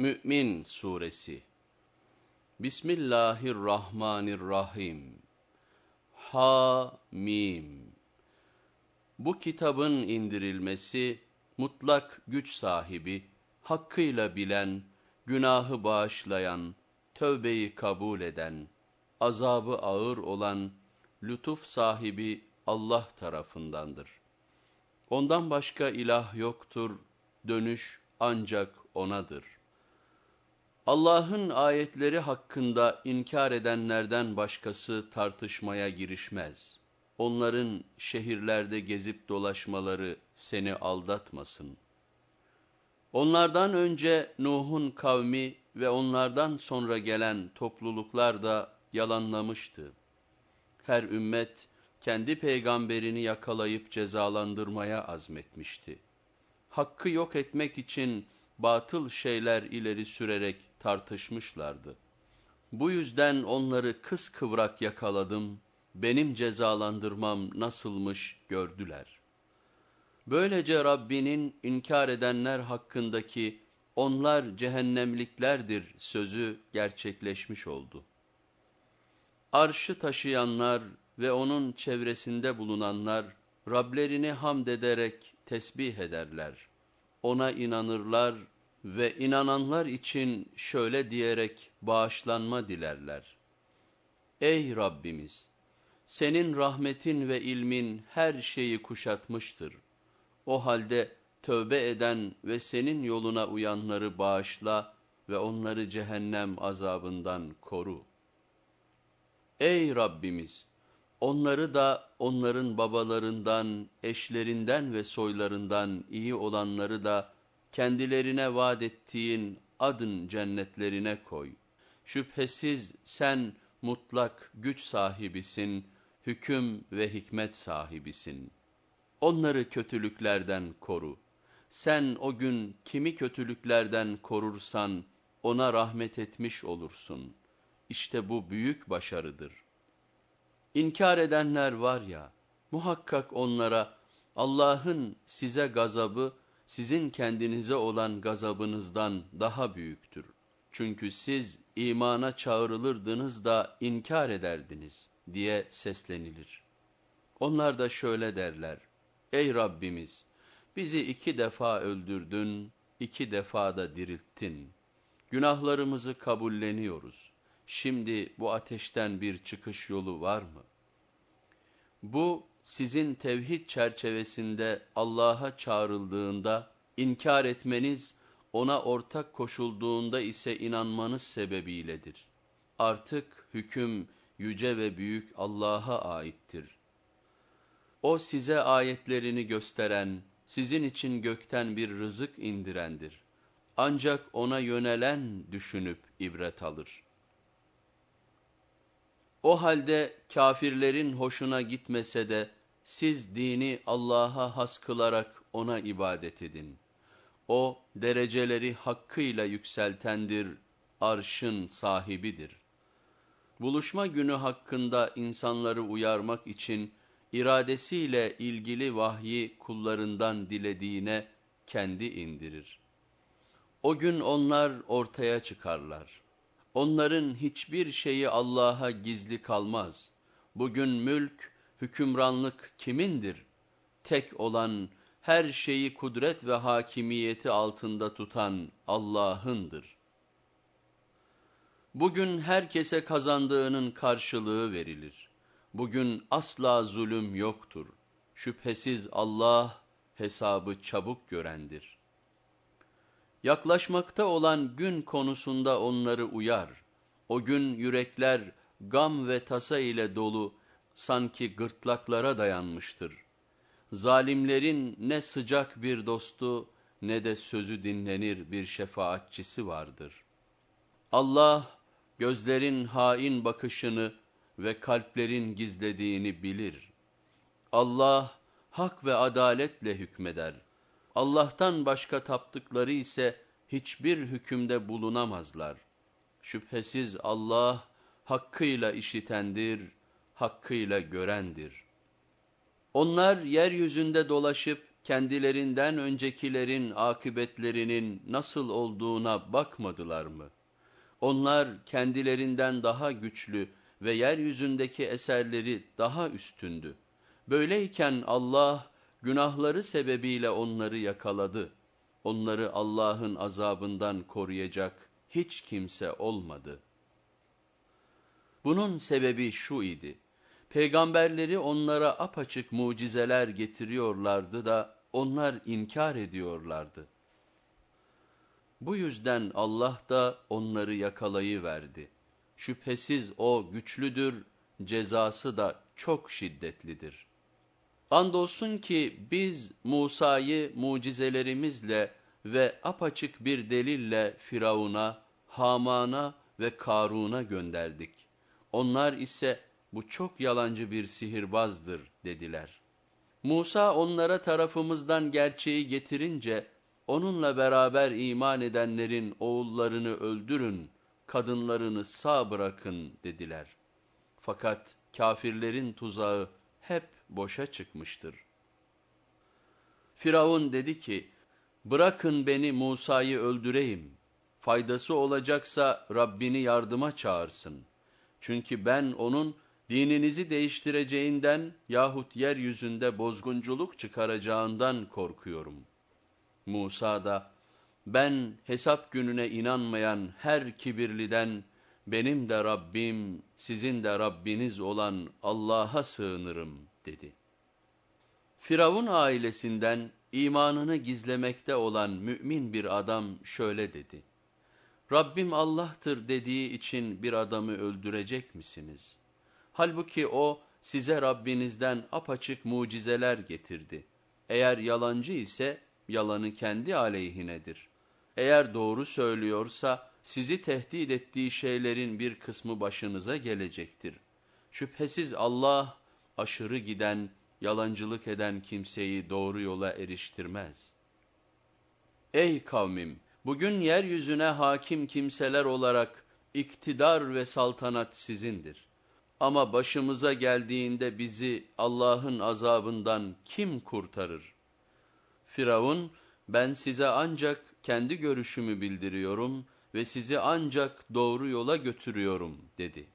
Mü'min Suresi Bismillahirrahmanirrahim Ha-Mim Bu kitabın indirilmesi, mutlak güç sahibi, hakkıyla bilen, günahı bağışlayan, tövbeyi kabul eden, azabı ağır olan, lütuf sahibi Allah tarafındandır. Ondan başka ilah yoktur, dönüş ancak O'nadır. Allah'ın ayetleri hakkında inkar edenlerden başkası tartışmaya girişmez. Onların şehirlerde gezip dolaşmaları seni aldatmasın. Onlardan önce Nuh'un kavmi ve onlardan sonra gelen topluluklar da yalanlamıştı. Her ümmet kendi peygamberini yakalayıp cezalandırmaya azmetmişti. Hakkı yok etmek için batıl şeyler ileri sürerek tartışmışlardı. Bu yüzden onları kıskıvrak yakaladım, benim cezalandırmam nasılmış gördüler. Böylece Rabbinin inkar edenler hakkındaki onlar cehennemliklerdir sözü gerçekleşmiş oldu. Arşı taşıyanlar ve onun çevresinde bulunanlar Rablerini hamd ederek tesbih ederler. Ona inanırlar ve inananlar için şöyle diyerek bağışlanma dilerler. Ey Rabbimiz! Senin rahmetin ve ilmin her şeyi kuşatmıştır. O halde tövbe eden ve senin yoluna uyanları bağışla ve onları cehennem azabından koru. Ey Rabbimiz! Onları da onların babalarından, eşlerinden ve soylarından iyi olanları da kendilerine vaat ettiğin adın cennetlerine koy. Şüphesiz sen mutlak güç sahibisin, hüküm ve hikmet sahibisin. Onları kötülüklerden koru. Sen o gün kimi kötülüklerden korursan ona rahmet etmiş olursun. İşte bu büyük başarıdır. İnkar edenler var ya, muhakkak onlara Allah'ın size gazabı, sizin kendinize olan gazabınızdan daha büyüktür. Çünkü siz imana çağrılırdınız da inkar ederdiniz diye seslenilir. Onlar da şöyle derler, Ey Rabbimiz! Bizi iki defa öldürdün, iki defa da dirilttin. Günahlarımızı kabulleniyoruz. Şimdi bu ateşten bir çıkış yolu var mı? Bu, sizin tevhid çerçevesinde Allah'a çağrıldığında, inkar etmeniz, ona ortak koşulduğunda ise inanmanız sebebiyledir. Artık hüküm yüce ve büyük Allah'a aittir. O size ayetlerini gösteren, sizin için gökten bir rızık indirendir. Ancak ona yönelen düşünüp ibret alır. O halde kafirlerin hoşuna gitmese de siz dini Allah'a has kılarak ona ibadet edin. O dereceleri hakkıyla yükseltendir, arşın sahibidir. Buluşma günü hakkında insanları uyarmak için iradesiyle ilgili vahyi kullarından dilediğine kendi indirir. O gün onlar ortaya çıkarlar. Onların hiçbir şeyi Allah'a gizli kalmaz. Bugün mülk, hükümranlık kimindir? Tek olan, her şeyi kudret ve hakimiyeti altında tutan Allah'ındır. Bugün herkese kazandığının karşılığı verilir. Bugün asla zulüm yoktur. Şüphesiz Allah hesabı çabuk görendir. Yaklaşmakta olan gün konusunda onları uyar. O gün yürekler gam ve tasa ile dolu, sanki gırtlaklara dayanmıştır. Zalimlerin ne sıcak bir dostu, ne de sözü dinlenir bir şefaatçisi vardır. Allah, gözlerin hain bakışını ve kalplerin gizlediğini bilir. Allah, hak ve adaletle hükmeder. Allah'tan başka taptıkları ise hiçbir hükümde bulunamazlar. Şüphesiz Allah hakkıyla işitendir, hakkıyla görendir. Onlar yeryüzünde dolaşıp kendilerinden öncekilerin akıbetlerinin nasıl olduğuna bakmadılar mı? Onlar kendilerinden daha güçlü ve yeryüzündeki eserleri daha üstündü. Böyleyken Allah günahları sebebiyle onları yakaladı. Onları Allah'ın azabından koruyacak hiç kimse olmadı. Bunun sebebi şu idi. Peygamberleri onlara apaçık mucizeler getiriyorlardı da onlar inkar ediyorlardı. Bu yüzden Allah da onları yakalayıverdi. Şüphesiz o güçlüdür, cezası da çok şiddetlidir. Andolsun ki biz Musa'yı mucizelerimizle ve apaçık bir delille Firavun'a, Haman'a ve Karun'a gönderdik. Onlar ise bu çok yalancı bir sihirbazdır dediler. Musa onlara tarafımızdan gerçeği getirince, onunla beraber iman edenlerin oğullarını öldürün, kadınlarını sağ bırakın dediler. Fakat kafirlerin tuzağı hep boşa çıkmıştır. Firavun dedi ki, bırakın beni Musa'yı öldüreyim, faydası olacaksa Rabbini yardıma çağırsın. Çünkü ben onun dininizi değiştireceğinden yahut yeryüzünde bozgunculuk çıkaracağından korkuyorum. Musa da, ben hesap gününe inanmayan her kibirliden, benim de Rabbim, sizin de Rabbiniz olan Allah'a sığınırım dedi. Firavun ailesinden imanını gizlemekte olan mümin bir adam şöyle dedi. Rabbim Allah'tır dediği için bir adamı öldürecek misiniz? Halbuki o size Rabbinizden apaçık mucizeler getirdi. Eğer yalancı ise yalanı kendi aleyhinedir. Eğer doğru söylüyorsa sizi tehdit ettiği şeylerin bir kısmı başınıza gelecektir. Şüphesiz Allah aşırı giden, yalancılık eden kimseyi doğru yola eriştirmez. Ey kavmim! Bugün yeryüzüne hakim kimseler olarak iktidar ve saltanat sizindir. Ama başımıza geldiğinde bizi Allah'ın azabından kim kurtarır? Firavun, ben size ancak kendi görüşümü bildiriyorum ve sizi ancak doğru yola götürüyorum dedi.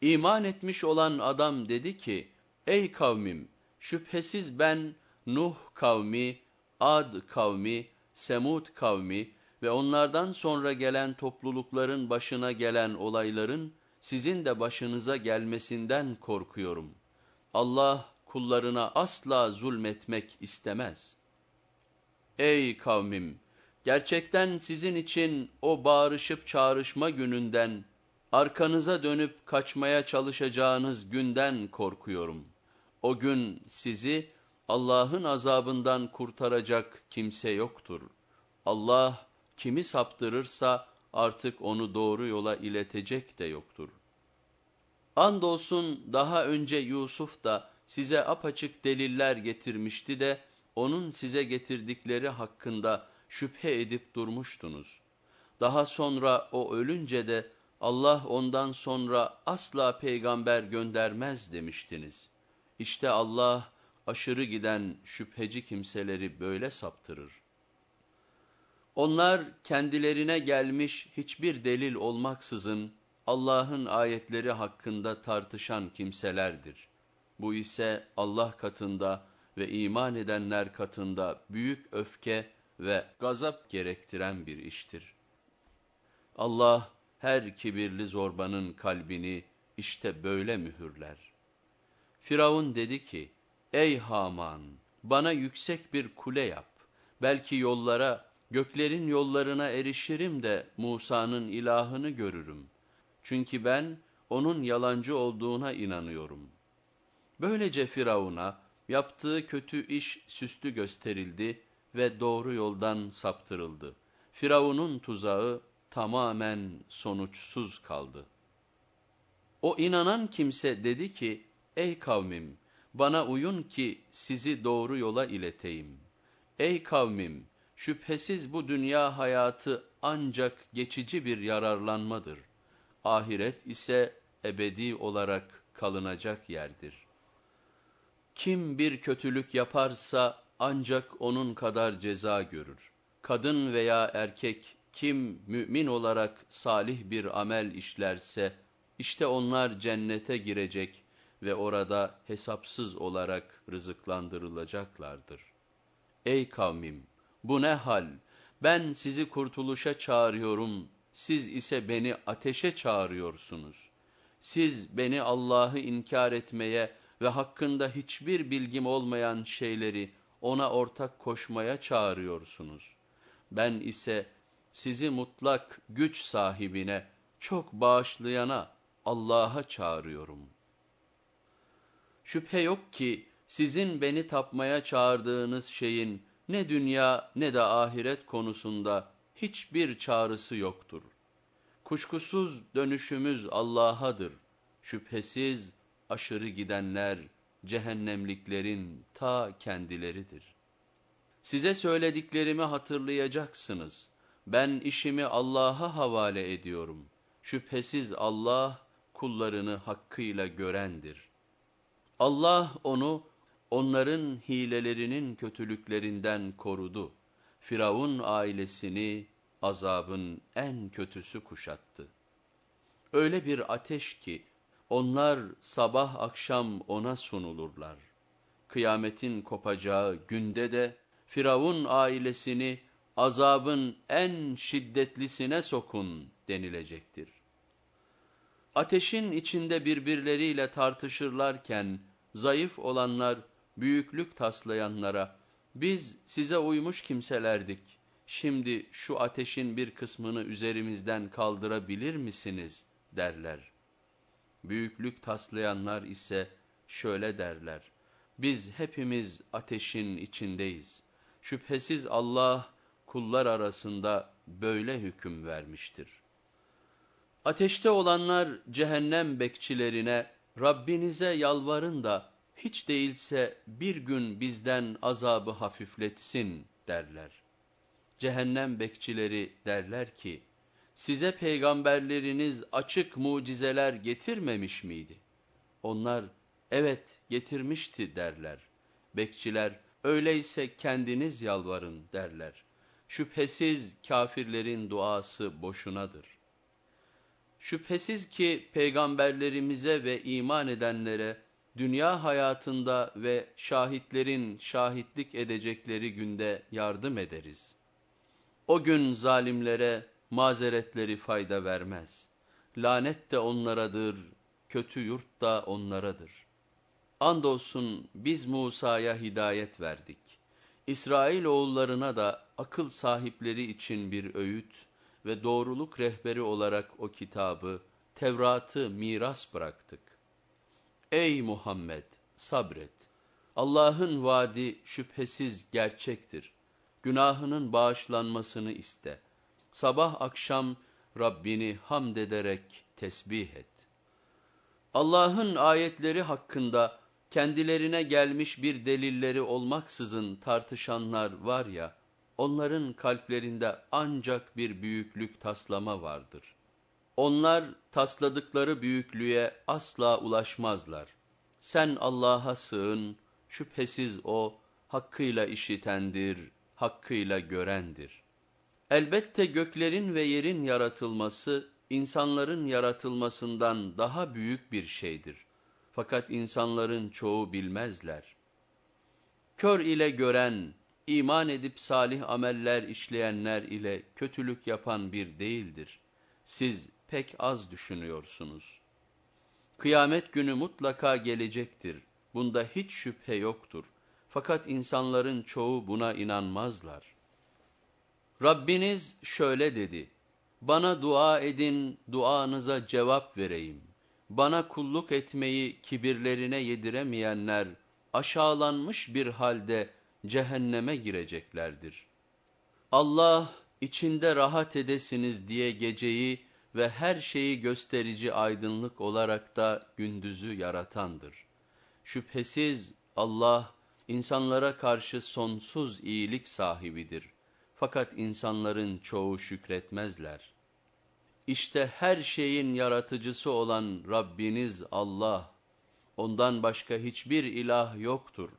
İman etmiş olan adam dedi ki, ey kavmim şüphesiz ben Nuh kavmi, Ad kavmi, Semud kavmi ve onlardan sonra gelen toplulukların başına gelen olayların sizin de başınıza gelmesinden korkuyorum. Allah kullarına asla zulmetmek istemez. Ey kavmim! Gerçekten sizin için o bağırışıp çağrışma gününden, arkanıza dönüp kaçmaya çalışacağınız günden korkuyorum. O gün sizi Allah'ın azabından kurtaracak kimse yoktur. Allah kimi saptırırsa artık onu doğru yola iletecek de yoktur. Andolsun daha önce Yusuf da size apaçık deliller getirmişti de onun size getirdikleri hakkında şüphe edip durmuştunuz. Daha sonra o ölünce de Allah ondan sonra asla peygamber göndermez demiştiniz. İşte Allah aşırı giden şüpheci kimseleri böyle saptırır. Onlar kendilerine gelmiş hiçbir delil olmaksızın Allah'ın ayetleri hakkında tartışan kimselerdir. Bu ise Allah katında ve iman edenler katında büyük öfke ve gazap gerektiren bir iştir. Allah her kibirli zorbanın kalbini işte böyle mühürler. Firavun dedi ki, ey Haman bana yüksek bir kule yap, belki yollara, göklerin yollarına erişirim de Musa'nın ilahını görürüm. Çünkü ben onun yalancı olduğuna inanıyorum. Böylece Firavun'a yaptığı kötü iş süslü gösterildi ve doğru yoldan saptırıldı. Firavun'un tuzağı tamamen sonuçsuz kaldı. O inanan kimse dedi ki, ey kavmim bana uyun ki sizi doğru yola ileteyim. Ey kavmim şüphesiz bu dünya hayatı ancak geçici bir yararlanmadır. Ahiret ise ebedi olarak kalınacak yerdir. Kim bir kötülük yaparsa ancak onun kadar ceza görür. Kadın veya erkek kim mümin olarak salih bir amel işlerse, işte onlar cennete girecek ve orada hesapsız olarak rızıklandırılacaklardır. Ey kavmim! Bu ne hal? Ben sizi kurtuluşa çağırıyorum, siz ise beni ateşe çağırıyorsunuz. Siz beni Allah'ı inkar etmeye ve hakkında hiçbir bilgim olmayan şeyleri ona ortak koşmaya çağırıyorsunuz. Ben ise sizi mutlak güç sahibine, çok bağışlayana, Allah'a çağırıyorum. Şüphe yok ki sizin beni tapmaya çağırdığınız şeyin ne dünya ne de ahiret konusunda hiçbir çağrısı yoktur. Kuşkusuz dönüşümüz Allah'adır. Şüphesiz aşırı gidenler cehennemliklerin ta kendileridir. Size söylediklerimi hatırlayacaksınız. Ben işimi Allah'a havale ediyorum. Şüphesiz Allah kullarını hakkıyla görendir. Allah onu onların hilelerinin kötülüklerinden korudu. Firavun ailesini azabın en kötüsü kuşattı. Öyle bir ateş ki onlar sabah akşam ona sunulurlar. Kıyametin kopacağı günde de Firavun ailesini azabın en şiddetlisine sokun denilecektir. Ateşin içinde birbirleriyle tartışırlarken zayıf olanlar büyüklük taslayanlara biz size uymuş kimselerdik. Şimdi şu ateşin bir kısmını üzerimizden kaldırabilir misiniz derler. Büyüklük taslayanlar ise şöyle derler. Biz hepimiz ateşin içindeyiz. Şüphesiz Allah kullar arasında böyle hüküm vermiştir. Ateşte olanlar cehennem bekçilerine Rabbinize yalvarın da hiç değilse bir gün bizden azabı hafifletsin derler. Cehennem bekçileri derler ki, size peygamberleriniz açık mucizeler getirmemiş miydi? Onlar, evet getirmişti derler. Bekçiler, öyleyse kendiniz yalvarın derler. Şüphesiz kafirlerin duası boşunadır. Şüphesiz ki peygamberlerimize ve iman edenlere dünya hayatında ve şahitlerin şahitlik edecekleri günde yardım ederiz. O gün zalimlere mazeretleri fayda vermez. Lanet de onlaradır, kötü yurt da onlaradır. Andolsun biz Musa'ya hidayet verdik. İsrail oğullarına da akıl sahipleri için bir öğüt ve doğruluk rehberi olarak o kitabı, Tevrat'ı miras bıraktık. Ey Muhammed! Sabret! Allah'ın vaadi şüphesiz gerçektir. Günahının bağışlanmasını iste. Sabah akşam Rabbini hamd ederek tesbih et. Allah'ın ayetleri hakkında kendilerine gelmiş bir delilleri olmaksızın tartışanlar var ya, onların kalplerinde ancak bir büyüklük taslama vardır. Onlar tasladıkları büyüklüğe asla ulaşmazlar. Sen Allah'a sığın, şüphesiz O hakkıyla işitendir, hakkıyla görendir. Elbette göklerin ve yerin yaratılması, insanların yaratılmasından daha büyük bir şeydir. Fakat insanların çoğu bilmezler. Kör ile gören, iman edip salih ameller işleyenler ile kötülük yapan bir değildir. Siz pek az düşünüyorsunuz. Kıyamet günü mutlaka gelecektir. Bunda hiç şüphe yoktur. Fakat insanların çoğu buna inanmazlar. Rabbiniz şöyle dedi, Bana dua edin, duanıza cevap vereyim. Bana kulluk etmeyi kibirlerine yediremeyenler, aşağılanmış bir halde cehenneme gireceklerdir. Allah, içinde rahat edesiniz diye geceyi ve her şeyi gösterici aydınlık olarak da gündüzü yaratandır. Şüphesiz Allah, insanlara karşı sonsuz iyilik sahibidir. Fakat insanların çoğu şükretmezler. İşte her şeyin yaratıcısı olan Rabbiniz Allah. Ondan başka hiçbir ilah yoktur.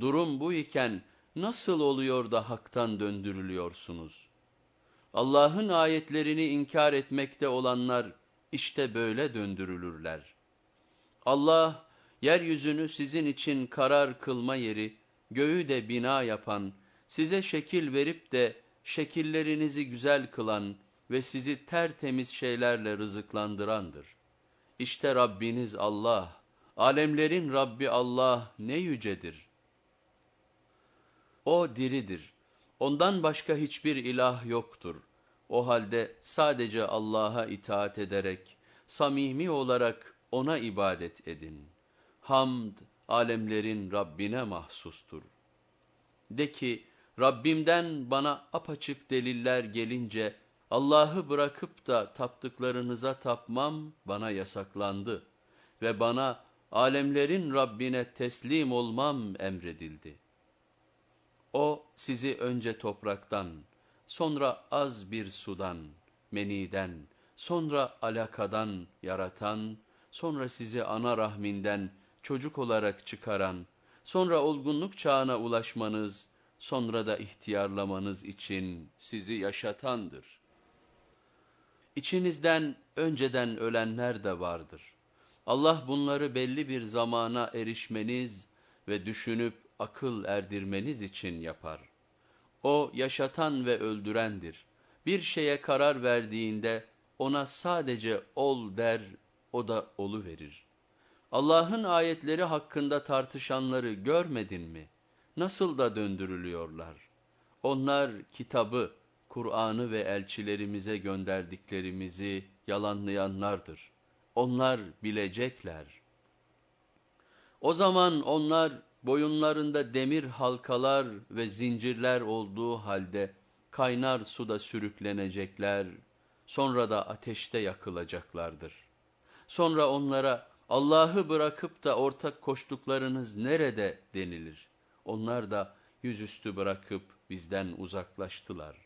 Durum bu iken nasıl oluyor da haktan döndürülüyorsunuz? Allah'ın ayetlerini inkar etmekte olanlar işte böyle döndürülürler. Allah, yeryüzünü sizin için karar kılma yeri, göğü de bina yapan, size şekil verip de şekillerinizi güzel kılan ve sizi tertemiz şeylerle rızıklandırandır. İşte Rabbiniz Allah, alemlerin Rabbi Allah ne yücedir. O diridir. Ondan başka hiçbir ilah yoktur. O halde sadece Allah'a itaat ederek, samimi olarak O'na ibadet edin. Hamd, alemlerin Rabbine mahsustur. De ki, Rabbimden bana apaçık deliller gelince, Allah'ı bırakıp da taptıklarınıza tapmam bana yasaklandı ve bana alemlerin Rabbine teslim olmam emredildi. O sizi önce topraktan, sonra az bir sudan, meniden, sonra alakadan yaratan, sonra sizi ana rahminden çocuk olarak çıkaran, sonra olgunluk çağına ulaşmanız, sonra da ihtiyarlamanız için sizi yaşatandır. İçinizden önceden ölenler de vardır. Allah bunları belli bir zamana erişmeniz ve düşünüp akıl erdirmeniz için yapar. O yaşatan ve öldürendir. Bir şeye karar verdiğinde ona sadece ol der, o da olu verir. Allah'ın ayetleri hakkında tartışanları görmedin mi? Nasıl da döndürülüyorlar? Onlar kitabı, Kur'an'ı ve elçilerimize gönderdiklerimizi yalanlayanlardır. Onlar bilecekler. O zaman onlar boyunlarında demir halkalar ve zincirler olduğu halde kaynar suda sürüklenecekler, sonra da ateşte yakılacaklardır. Sonra onlara Allah'ı bırakıp da ortak koştuklarınız nerede denilir. Onlar da yüzüstü bırakıp bizden uzaklaştılar.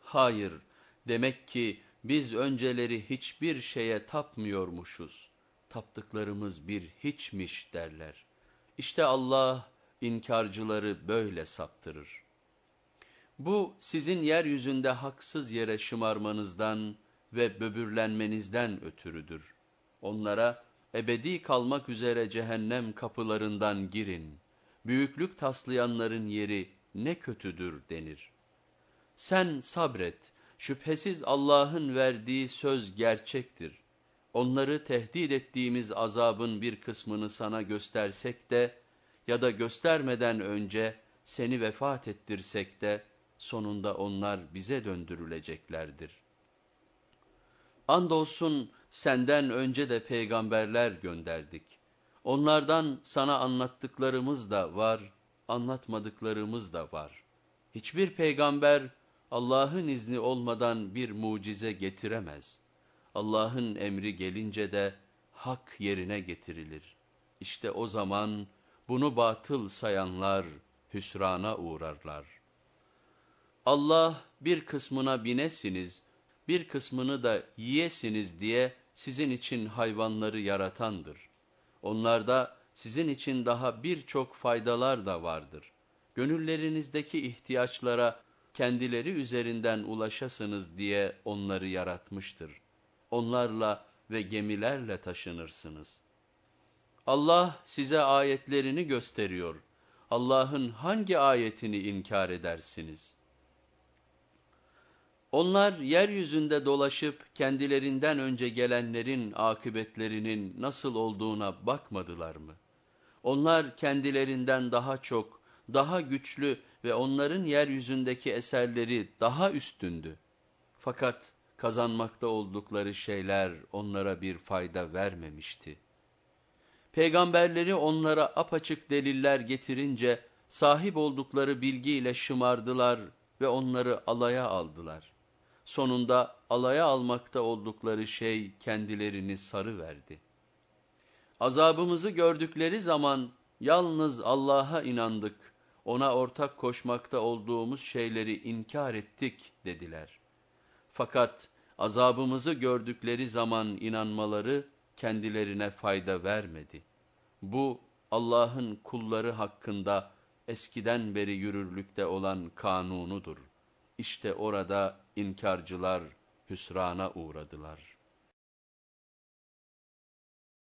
Hayır, demek ki biz önceleri hiçbir şeye tapmıyormuşuz. Taptıklarımız bir hiçmiş derler. İşte Allah inkarcıları böyle saptırır. Bu sizin yeryüzünde haksız yere şımarmanızdan ve böbürlenmenizden ötürüdür. Onlara ebedi kalmak üzere cehennem kapılarından girin. Büyüklük taslayanların yeri ne kötüdür denir. Sen sabret, şüphesiz Allah'ın verdiği söz gerçektir. Onları tehdit ettiğimiz azabın bir kısmını sana göstersek de ya da göstermeden önce seni vefat ettirsek de sonunda onlar bize döndürüleceklerdir. Andolsun senden önce de peygamberler gönderdik. Onlardan sana anlattıklarımız da var, anlatmadıklarımız da var. Hiçbir peygamber Allah'ın izni olmadan bir mucize getiremez. Allah'ın emri gelince de hak yerine getirilir. İşte o zaman bunu batıl sayanlar hüsrana uğrarlar. Allah bir kısmına binesiniz, bir kısmını da yiyesiniz diye sizin için hayvanları yaratandır. Onlarda sizin için daha birçok faydalar da vardır. Gönüllerinizdeki ihtiyaçlara kendileri üzerinden ulaşasınız diye onları yaratmıştır. Onlarla ve gemilerle taşınırsınız. Allah size ayetlerini gösteriyor. Allah'ın hangi ayetini inkar edersiniz? Onlar yeryüzünde dolaşıp kendilerinden önce gelenlerin akıbetlerinin nasıl olduğuna bakmadılar mı? Onlar kendilerinden daha çok, daha güçlü ve onların yeryüzündeki eserleri daha üstündü. Fakat kazanmakta oldukları şeyler onlara bir fayda vermemişti. Peygamberleri onlara apaçık deliller getirince sahip oldukları bilgiyle şımardılar ve onları alaya aldılar. Sonunda alaya almakta oldukları şey kendilerini sarı verdi. Azabımızı gördükleri zaman yalnız Allah'a inandık, ona ortak koşmakta olduğumuz şeyleri inkar ettik dediler. Fakat azabımızı gördükleri zaman inanmaları kendilerine fayda vermedi. Bu Allah'ın kulları hakkında eskiden beri yürürlükte olan kanunudur. İşte orada inkarcılar hüsrana uğradılar.''